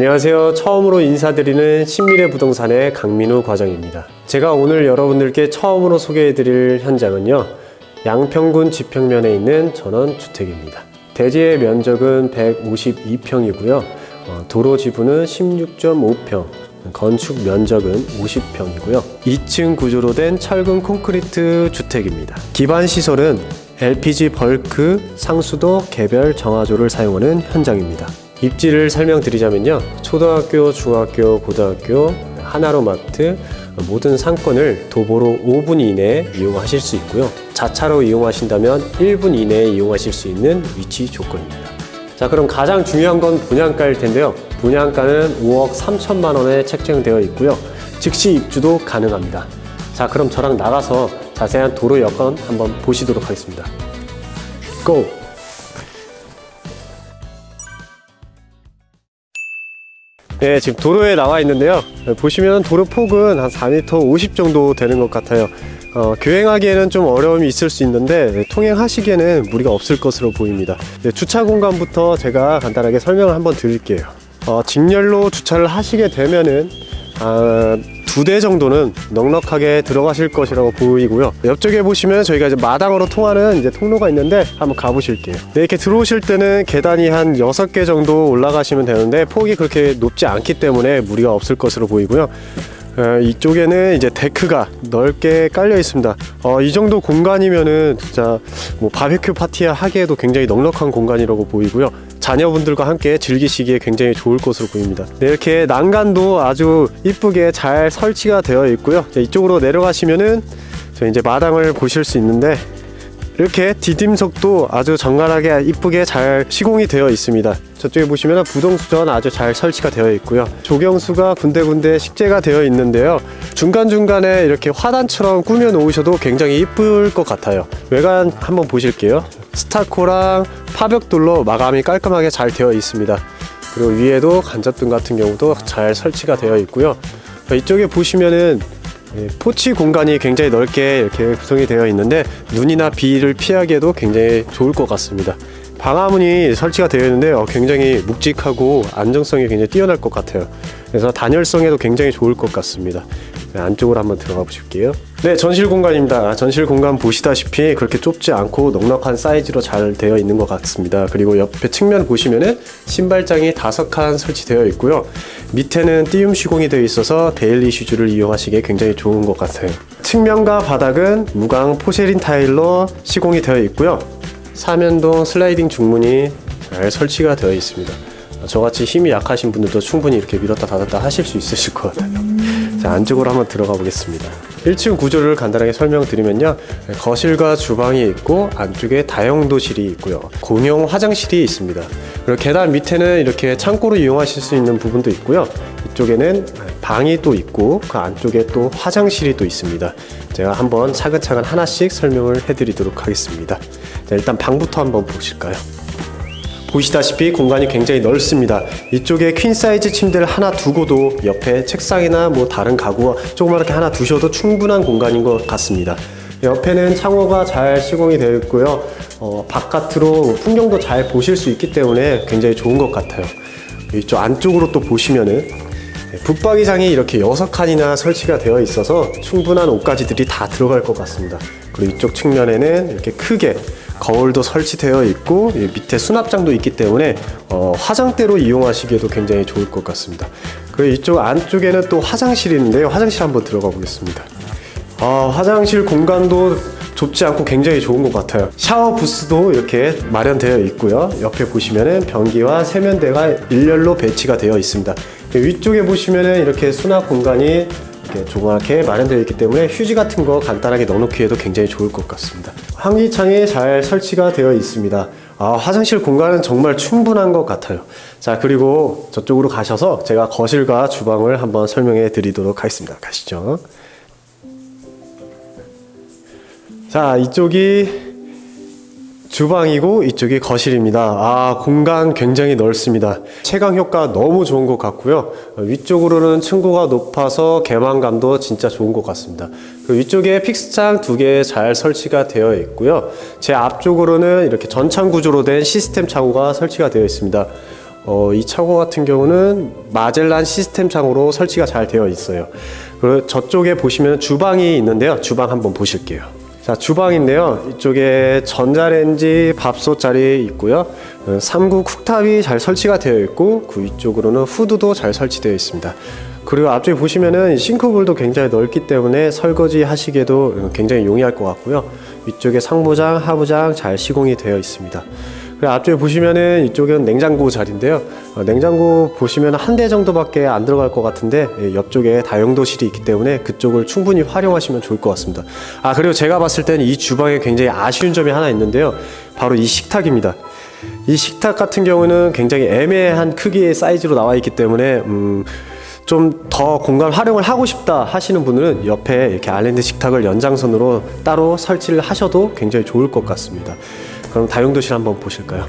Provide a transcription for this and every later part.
안녕하세요. 처음으로 인사드리는 신미래 부동산의 강민우 과장입니다. 제가 오늘 여러분들께 처음으로 소개해드릴 현장은요. 양평군 지평면에 있는 전원주택입니다. 대지의 면적은 152평이고요. 도로 지분은 16.5평, 건축 면적은 50평이고요. 2층 구조로 된 철근 콘크리트 주택입니다. 기반 시설은 LPG 벌크, 상수도, 개별 정화조를 사용하는 현장입니다. 입지를 설명드리자면요. 초등학교, 중학교, 고등학교, 하나로마트 모든 상권을 도보로 5분 이내에 이용하실 수 있고요. 자차로 이용하신다면 1분 이내에 이용하실 수 있는 위치 조건입니다. 자, 그럼 가장 중요한 건 분양가일 텐데요. 분양가는 5억 3천만 원에 책정되어 있고요. 즉시 입주도 가능합니다. 자, 그럼 저랑 나가서 자세한 도로 여건 한번 보시도록 하겠습니다. 고! 네, 지금 도로에 나와 있는데요. 보시면 도로 폭은 한 4m 50 정도 되는 것 같아요. 어, 교행하기에는 좀 어려움이 있을 수 있는데 네, 통행하시기에는 무리가 없을 것으로 보입니다. 네, 주차 공간부터 제가 간단하게 설명을 한번 드릴게요. 어, 직렬로 주차를 하시게 되면은 아, 두 대 정도는 넉넉하게 들어가실 것이라고 보이고요. 옆쪽에 보시면 저희가 이제 마당으로 통하는 이제 통로가 있는데 한번 가보실게요. 네, 이렇게 들어오실 때는 계단이 한 6개 정도 올라가시면 되는데 폭이 그렇게 높지 않기 때문에 무리가 없을 것으로 보이고요. 어, 이쪽에는 이제 데크가 넓게 깔려 있습니다. 어, 이 정도 공간이면은 진짜 뭐 바베큐 파티 하기에도 굉장히 넉넉한 공간이라고 보이고요. 자녀분들과 함께 즐기시기에 굉장히 좋을 것으로 보입니다. 네, 이렇게 난간도 아주 이쁘게 잘 설치가 되어 있고요. 자, 이쪽으로 내려가시면은 저 이제 마당을 보실 수 있는데 이렇게 디딤석도 아주 정갈하게 이쁘게 잘 시공이 되어 있습니다. 저쪽에 보시면 부동수전 아주 잘 설치가 되어 있고요. 조경수가 군데군데 식재가 되어 있는데요. 중간중간에 이렇게 화단처럼 꾸며 놓으셔도 굉장히 이쁠 것 같아요. 외관 한번 보실게요. 스타코랑 파벽돌로 마감이 깔끔하게 잘 되어 있습니다. 그리고 위에도 간접등 같은 경우도 잘 설치가 되어 있고요. 이쪽에 보시면은 예, 포치 공간이 굉장히 넓게 이렇게 구성이 되어 있는데 눈이나 비를 피하기에도 굉장히 좋을 것 같습니다. 방화문이 설치가 되어 있는데 어, 굉장히 묵직하고 안정성이 굉장히 뛰어날 것 같아요. 그래서 단열성에도 굉장히 좋을 것 같습니다. 네, 안쪽으로 한번 들어가 보실게요. 네, 전실 공간입니다. 전실 공간 보시다시피 그렇게 좁지 않고 넉넉한 사이즈로 잘 되어 있는 것 같습니다. 그리고 옆에 측면 보시면은 신발장이 다섯 칸 설치되어 있고요. 밑에는 띄움 시공이 되어 있어서 데일리 슈즈를 이용하시기에 굉장히 좋은 것 같아요. 측면과 바닥은 무광 포세린 타일로 시공이 되어 있고요. 사면동 슬라이딩 중문이 잘 설치가 되어 있습니다. 저같이 힘이 약하신 분들도 충분히 이렇게 밀었다 닫았다 하실 수 있으실 것 같아요. 자, 안쪽으로 한번 들어가 보겠습니다. 1층 구조를 간단하게 설명드리면요. 거실과 주방이 있고 안쪽에 다용도실이 있고요. 공용 화장실이 있습니다. 그리고 계단 밑에는 이렇게 창고로 이용하실 수 있는 부분도 있고요. 이쪽에는 방이 또 있고 그 안쪽에 또 화장실이 또 있습니다. 제가 한번 차근차근 하나씩 설명을 해드리도록 하겠습니다. 자, 일단 방부터 한번 보실까요? 보시다시피 공간이 굉장히 넓습니다. 이쪽에 퀸 사이즈 침대를 하나 두고도 옆에 책상이나 뭐 다른 가구 조그맣게 하나 두셔도 충분한 공간인 것 같습니다. 옆에는 창호가 잘 시공이 되어 있고요. 어, 바깥으로 풍경도 잘 보실 수 있기 때문에 굉장히 좋은 것 같아요. 이쪽 안쪽으로 또 보시면은 네, 붙박이장이 이렇게 여섯 칸이나 설치가 되어 있어서 충분한 옷가지들이 다 들어갈 것 같습니다. 그리고 이쪽 측면에는 이렇게 크게 거울도 설치되어 있고 이 밑에 수납장도 있기 때문에 어, 화장대로 이용하시기에도 굉장히 좋을 것 같습니다. 그리고 이쪽 안쪽에는 또 화장실이 있는데요. 화장실 한번 들어가 보겠습니다. 아, 화장실 공간도 좁지 않고 굉장히 좋은 것 같아요. 샤워 부스도 이렇게 마련되어 있고요. 옆에 보시면은 변기와 세면대가 일렬로 배치가 되어 있습니다. 위쪽에 보시면은 이렇게 수납 공간이 이렇게 조그맣게 마련되어 있기 때문에 휴지 같은 거 간단하게 넣어놓기에도 굉장히 좋을 것 같습니다. 환기창이 잘 설치가 되어 있습니다. 아, 화장실 공간은 정말 충분한 것 같아요. 자, 그리고 저쪽으로 가셔서 제가 거실과 주방을 한번 설명해 드리도록 하겠습니다. 가시죠. 자, 이쪽이 주방이고 이쪽이 거실입니다. 아, 공간 굉장히 넓습니다. 채광 효과 너무 좋은 것 같고요. 위쪽으로는 층고가 높아서 개방감도 진짜 좋은 것 같습니다. 그 위쪽에 픽스창 두 개 잘 설치가 되어 있고요. 제 앞쪽으로는 이렇게 전창 구조로 된 시스템 창호가 설치가 되어 있습니다. 어, 이 차고 같은 경우는 마젤란 시스템 창으로 설치가 잘 되어 있어요. 그리고 저쪽에 보시면 주방이 있는데요. 주방 한번 보실게요. 자, 주방인데요. 이쪽에 전자레인지, 밥솥 자리 있고요. 어, 삼구 쿡탑이 잘 설치가 되어 있고 그 위쪽으로는 후드도 잘 설치되어 있습니다. 그리고 앞쪽에 보시면은 싱크볼도 굉장히 넓기 때문에 설거지 하시기에도 굉장히 용이할 것 같고요. 위쪽에 상부장, 하부장 잘 시공이 되어 있습니다. 그리고 앞쪽에 보시면은 이쪽은 냉장고 자리인데요. 어, 냉장고 보시면 한 대 정도밖에 안 들어갈 것 같은데 예, 옆쪽에 다용도실이 있기 때문에 그쪽을 충분히 활용하시면 좋을 것 같습니다. 아 그리고 제가 봤을 때는 이 주방에 굉장히 아쉬운 점이 하나 있는데요. 바로 이 식탁입니다. 이 식탁 같은 경우는 굉장히 애매한 크기의 사이즈로 나와 있기 때문에 음, 좀 더 공간 활용을 하고 싶다 하시는 분들은 옆에 이렇게 아일랜드 식탁을 연장선으로 따로 설치를 하셔도 굉장히 좋을 것 같습니다. 그럼 다용도실 한번 보실까요?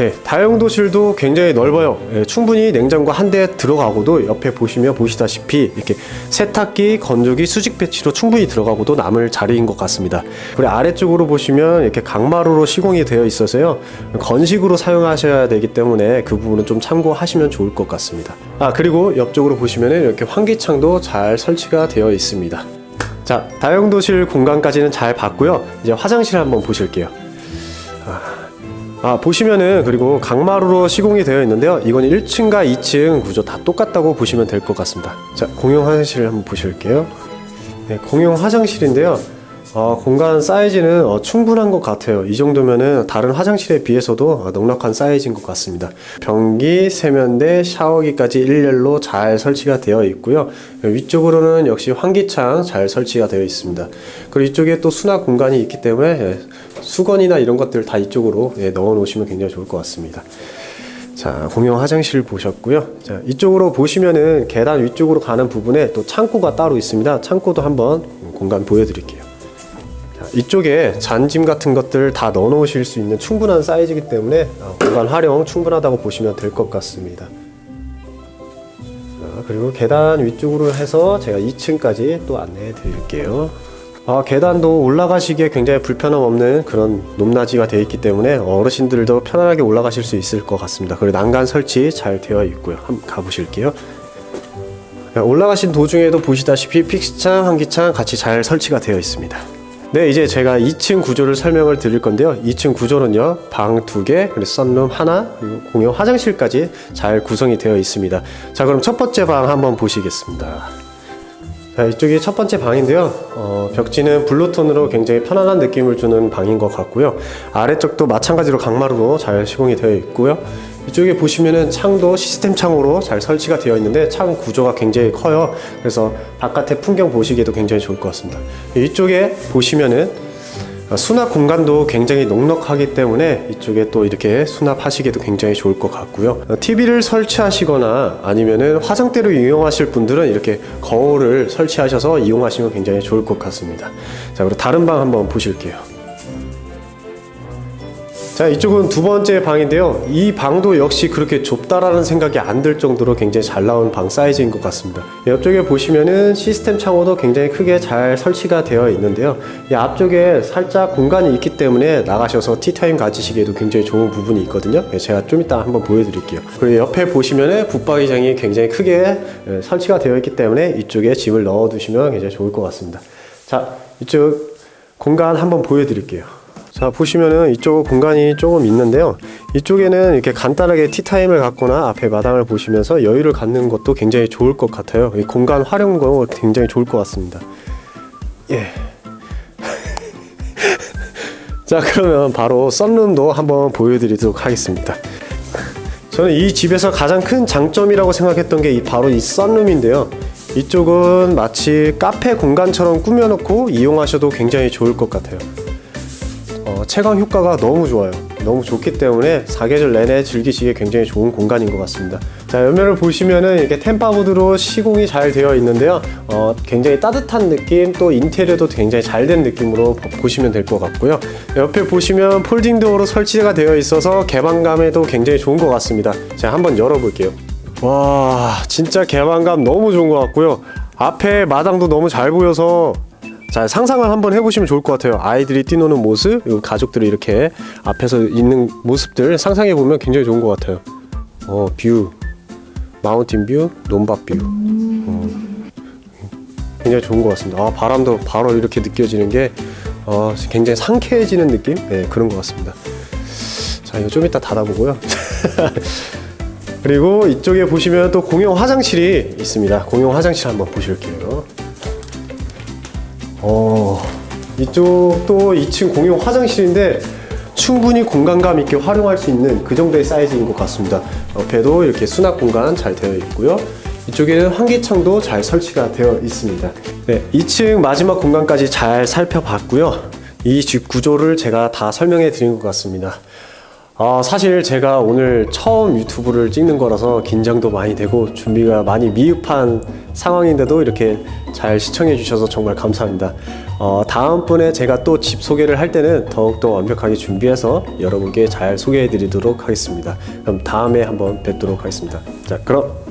예, 다용도실도 굉장히 넓어요. 예, 충분히 냉장고 한 대 들어가고도 옆에 보시면 보시다시피 이렇게 세탁기, 건조기, 수직 배치로 충분히 들어가고도 남을 자리인 것 같습니다. 그리고 아래쪽으로 보시면 이렇게 강마루로 시공이 되어 있어서요. 건식으로 사용하셔야 되기 때문에 그 부분은 좀 참고하시면 좋을 것 같습니다. 아, 그리고 옆쪽으로 보시면 이렇게 환기창도 잘 설치가 되어 있습니다. 자, 다용도실 공간까지는 잘 봤고요. 이제 화장실 한번 보실게요. 아 보시면은 그리고 강마루로 시공이 되어 있는데요 이건 1층과 2층 구조 다 똑같다고 보시면 될 것 같습니다 자 공용 화장실을 한번 보실게요 네, 공용 화장실인데요 어, 공간 사이즈는 어, 충분한 것 같아요 이 정도면은 다른 화장실에 비해서도 어, 넉넉한 사이즈인 것 같습니다 변기, 세면대, 샤워기까지 일렬로 잘 설치가 되어 있고요 위쪽으로는 역시 환기창 잘 설치가 되어 있습니다 그리고 이쪽에 또 수납 공간이 있기 때문에 예, 수건이나 이런 것들 다 이쪽으로 예, 넣어 놓으시면 굉장히 좋을 것 같습니다. 자, 공용 화장실 보셨고요. 자, 이쪽으로 보시면은 계단 위쪽으로 가는 부분에 또 창고가 따로 있습니다. 창고도 한번 공간 보여드릴게요. 자, 이쪽에 잔짐 같은 것들 다 넣어 놓으실 수 있는 충분한 사이즈이기 때문에 어, 공간 활용 충분하다고 보시면 될 것 같습니다. 자, 그리고 계단 위쪽으로 해서 제가 2층까지 또 안내해 드릴게요. 아, 계단도 올라가시기에 굉장히 불편함 없는 그런 높낮이가 되어 있기 때문에 어르신들도 편안하게 올라가실 수 있을 것 같습니다. 그리고 난간 설치 잘 되어 있고요. 한번 가보실게요. 네, 올라가신 도중에도 보시다시피 픽스창, 환기창 같이 잘 설치가 되어 있습니다. 네, 이제 제가 2층 구조를 설명을 드릴 건데요. 2층 구조는요, 방 두 개, 그리고 썬룸 하나, 그리고 공용 화장실까지 잘 구성이 되어 있습니다. 자, 그럼 첫 번째 방 한번 보시겠습니다. 자, 이쪽이 첫 번째 방인데요. 어, 벽지는 블루톤으로 굉장히 편안한 느낌을 주는 방인 것 같고요. 아래쪽도 마찬가지로 강마루로 잘 시공이 되어 있고요. 이쪽에 보시면은 창도 시스템 창으로 잘 설치가 되어 있는데 창 구조가 굉장히 커요. 그래서 바깥의 풍경 보시기에도 굉장히 좋을 것 같습니다. 이쪽에 보시면은 어, 수납 공간도 굉장히 넉넉하기 때문에 이쪽에 또 이렇게 수납하시기도 굉장히 좋을 것 같고요. TV를 설치하시거나 아니면은 화장대로 이용하실 분들은 이렇게 거울을 설치하셔서 이용하시면 굉장히 좋을 것 같습니다. 자, 그리고 다른 방 한번 보실게요. 자 이쪽은 두 번째 방인데요. 이 방도 역시 그렇게 좁다라는 생각이 안 들 정도로 굉장히 잘 나온 방 사이즈인 것 같습니다. 옆쪽에 보시면은 시스템 창호도 굉장히 크게 잘 설치가 되어 있는데요. 이 앞쪽에 살짝 공간이 있기 때문에 나가셔서 티타임 가지시기에도 굉장히 좋은 부분이 있거든요. 예, 제가 좀 이따 한번 보여드릴게요. 그리고 옆에 보시면은 붙박이장이 굉장히 크게 예, 설치가 되어 있기 때문에 이쪽에 짐을 넣어 두시면 굉장히 좋을 것 같습니다. 자 이쪽 공간 한번 보여드릴게요 자 보시면은 이쪽 공간이 조금 있는데요. 이쪽에는 이렇게 간단하게 티타임을 갖거나 앞에 마당을 보시면서 여유를 갖는 것도 굉장히 좋을 것 같아요. 이 공간 활용도 굉장히 좋을 것 같습니다. 예. 자 그러면 바로 썬룸도 한번 보여드리도록 하겠습니다. 저는 이 집에서 가장 큰 장점이라고 생각했던 게 이- 바로 이 썬룸인데요. 이쪽은 마치 카페 공간처럼 꾸며놓고 이용하셔도 굉장히 좋을 것 같아요. 어, 채광 효과가 너무 좋아요. 너무 좋기 때문에 사계절 내내 즐기시기에 굉장히 좋은 공간인 것 같습니다. 자, 옆면을 보시면은 이렇게 템바보드로 시공이 잘 되어 있는데요. 어, 굉장히 따뜻한 느낌, 또 인테리어도 굉장히 잘 된 느낌으로 보- 보시면 될 것 같고요. 옆에 보시면 폴딩 도어로 설치가 되어 있어서 개방감에도 굉장히 좋은 것 같습니다. 자, 한번 열어볼게요. 와, 진짜 개방감 너무 좋은 것 같고요. 앞에 마당도 너무 잘 보여서 자 상상을 한번 해보시면 좋을 것 같아요. 아이들이 뛰노는 모습, 가족들이 이렇게 앞에서 있는 모습들 상상해 보면 굉장히 좋은 것 같아요. 어 뷰, 마운틴 뷰, 논밭 뷰. 어, 굉장히 좋은 것 같습니다. 아 바람도 바로 이렇게 느껴지는 게 어, 굉장히 상쾌해지는 느낌? 네 그런 것 같습니다. 자 이거 좀 이따 닫아보고요. 그리고 이쪽에 보시면 또 공용 화장실이 있습니다. 공용 화장실 한번 보실게요. 어, 이쪽도 2층 공용 화장실인데 충분히 공간감 있게 활용할 수 있는 그 정도의 사이즈인 것 같습니다. 옆에도 이렇게 수납 공간 잘 되어 있고요. 이쪽에는 환기창도 잘 설치가 되어 있습니다. 네, 2층 마지막 공간까지 잘 살펴봤고요. 이 집 구조를 제가 다 설명해 드린 것 같습니다. 아, 사실 제가 오늘 처음 유튜브를 찍는 거라서 긴장도 많이 되고 준비가 많이 미흡한 상황인데도 이렇게 잘 시청해 주셔서 정말 감사합니다. 어, 다음번에 제가 또 집 소개를 할 때는 더욱더 완벽하게 준비해서 여러분께 잘 소개해 드리도록 하겠습니다. 그럼 다음에 한번 뵙도록 하겠습니다. 자, 그럼